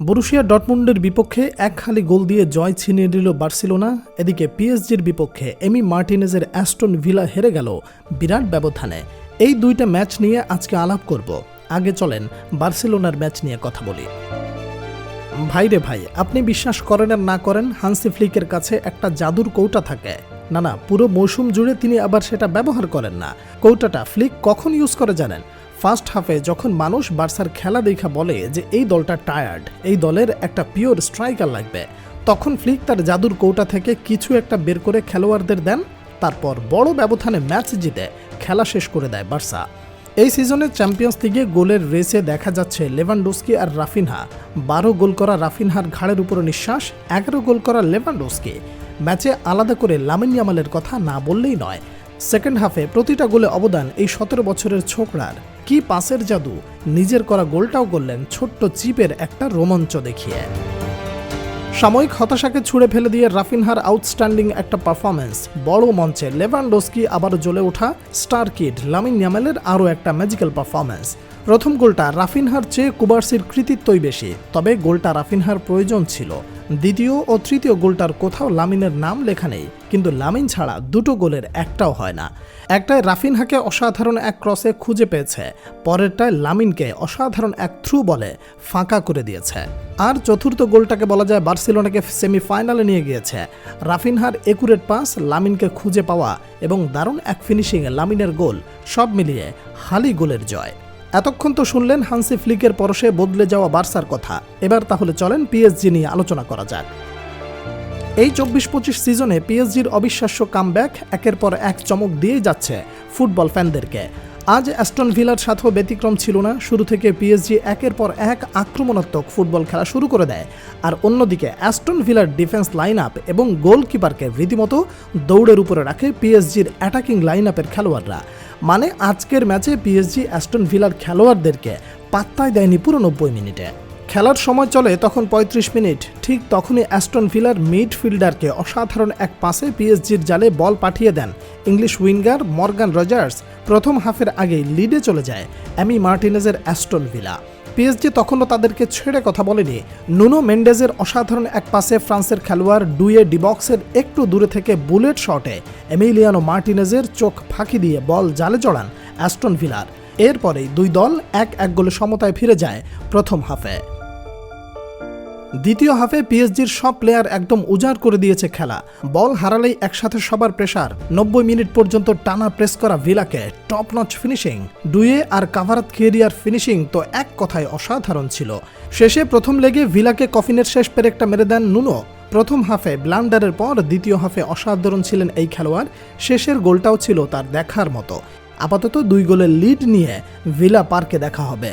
Borussia ডটমুন্ডের বিপক্ষে এক খালি গোল দিয়ে জয় ছিনিয়ে নিল বার্সেলোনা। এদিকে পিএসজির বিপক্ষে এমি মার্টিনেজের অ্যাস্টন ভিলা হেরে গেল বিরাট ব্যবধানে। এই দুইটা ম্যাচ নিয়ে আজকে আলাপ করব। আগে চলেন বার্সেলোনার ম্যাচ নিয়ে কথা বলি। ভাই রে ভাই, আপনি বিশ্বাস করেন আর না করেন, হান্সি ফ্লিকের কাছে একটা জাদুর কৌটা থাকে। না না, পুরো মৌসুম জুড়ে তিনি আবার সেটা ব্যবহার করেন না। কৌটাটা ফ্লিক কখন ইউজ করে জানেন? ফার্স্ট হাফে যখন মানুষ বার্সার খেলা দেখা বলে যে এই দলটা টায়ার্ড এই দলের একটা পিওর স্ট্রাইকার লাগবে, তখন ফ্লিক তার জাদুর কৌটা থেকে কিছু একটা বের করে খেলোয়াড়দের দেন, তারপর বড় ব্যবধানে ম্যাচ জিতে খেলা শেষ করে দেয় বার্সা। এই সিজনে চ্যাম্পিয়ন্স লিগে গোলের রেসে দেখা যাচ্ছে লেভানডোস্কি আর রাফিনহা বারো গোল করা রাফিনহার ঘাড়ের উপর নিঃশ্বাস, এগারো গোল করা লেভানডোস্কি ম্যাচে আলাদা করে লামিন ইয়ামালের কথা না বললেই নয়। সেকেন্ড হাফে প্রতিটা গোলে অবদান এই সতেরো বছরের ছোকরার। কি পাসের জাদু? নিজের করা গোলটাও করলেন ছোট্ট চিপের একটা রোমাঞ্চ দেখিয়ে। সাময়িক হতাশাকে ছুড়ে ফেলে দিয়ে রাফিনহার আউটস্ট্যান্ডিং একটা পারফরমেন্স বড় মঞ্চে লেভানডোস্কি আবার জ্বলে ওঠা স্টার কিড লামিন ইয়ামেলের আরও একটা ম্যাজিক্যাল পারফরমেন্স প্রথম গোলটা রাফিনহার চেয়ে কুবার্সির কৃতিত্বই বেশি, তবে গোলটা রাফিনহার প্রয়োজন ছিল। দ্বিতীয় ও তৃতীয় গোলটার কোথাও লামিনের নাম লেখা নেই, কিন্তু লামিন ছাড়া দুটো গোলের একটাও হয় না। একটায় রাফিনহাকে অসাধারণ এক ক্রসে খুঁজে পেয়েছে, পরেরটায় লামিনকে অসাধারণ এক থ্রু বলে ফাঁকা করে দিয়েছে। আর চতুর্থ গোলটাকে বলা যায় বার্সেলোনাকে সেমিফাইনালে নিয়ে গিয়েছে। রাফিনহার একুরেট পাস লামিনকে খুঁজে পাওয়া এবং দারুণ এক ফিনিশিংয়ে লামিনের গোল সব মিলিয়ে হালি গোলের জয়। এতক্ষণ তো শুনলেন হানসি ফ্লিকের পরশে বদলে যাওয়া বার্সার কথা। এবার তাহলে চলেন পিএসজি নিয়ে আলোচনা করা যাক। এই চব্বিশ পঁচিশ সিজনে পিএসজির অবিশ্বাস্য কামব্যাক একের পর এক চমক দিয়েই যাচ্ছে ফুটবল ফ্যানদেরকে। আজ অ্যাস্টন ভিলার সাথেও ব্যতিক্রম ছিল না। শুরু থেকে পিএসজি একের পর এক আক্রমণাত্মক ফুটবল খেলা শুরু করে দেয়। আর অন্যদিকে অ্যাস্টন ভিলার ডিফেন্স লাইন আপ এবং গোলকিপারকে রীতিমতো দৌড়ের উপরে রাখে পিএসজির অ্যাটাকিং লাইন আপের খেলোয়াড়রা। মানে আজকের ম্যাচে পিএসজি অ্যাস্টন ভিলার খেলোয়াড়দেরকে পাত্তায় দেয়নি পুরো নব্বই মিনিটে। খেলার সময় চলে তখন ৩৫ মিনিট। ঠিক তখনই অ্যাস্টন ভিলার মিডফিল্ডারকে অসাধারণ এক পাসে পিএসজির জালে বল পাঠিয়ে দেন ইংলিশ উইঙ্গার মর্গান রজার্স। প্রথম হাফের আগেই লিডে চলে যায় অ্যামি মার্টিনেজের অ্যাস্টন ভিলা। পিএসজি তখনও তাদেরকে ছেড়ে কথা বলেনি। নুনো মেন্ডেজের অসাধারণ এক পাসে ফ্রান্সের খেলোয়াড় ডুয়ে ডিবক্সের একটু দূরে থেকে বুলেট শটে এমিলিয়ানো মার্টিনেজের চোখ ফাঁকি দিয়ে বল জালে জড়ান অ্যাস্টন ভিলার। এরপরেই দুই দল এক এক গোলে সমতায় ফিরে যায় প্রথম হাফে। দ্বিতীয় হাফে পিএসজির সব প্লেয়ার একদম উজাড় করে দিয়েছে খেলা। বল হারালেই একসাথে সবার প্রেসার। নব্বই মিনিট পর্যন্ত টানা প্রেস করা ভিলাকে টপ নচ ফিনিশিং। ডুয়ে আর কাভারাত কেরিয়ার ফিনিশিং তো এক কথায় অসাধারণ ছিল। শেষে প্রথম লেগে ভিলাকে কফিনের শেষ পেরেকটা মেরে দেন নুনো। প্রথম হাফে ব্লান্ডারের পর দ্বিতীয় হাফে অসাধারণ ছিলেন এই খেলোয়াড়। শেষের গোলটাও ছিল তার দেখার মতো। আপাতত দুই গোলের লিড নিয়ে ভিলা পার্কে দেখা হবে।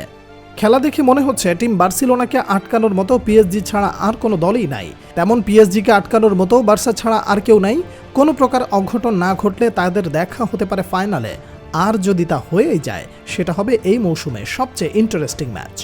খেলা দেখে মনে হচ্ছে টিম বার্সিলোনাকে আটকানোর মতো পিএসজি ছাড়া আর কোনো দলই নাই। তেমন পিএসজিকে আটকানোর মতো বার্সা ছাড়া আর কেউ নাই। কোনো প্রকার অঘটন না ঘটলে তাদের দেখা হতে পারে ফাইনালে। আর যদি তা হয়েই যায়, সেটা হবে এই মৌসুমে সবচেয়ে ইন্টারেস্টিং ম্যাচ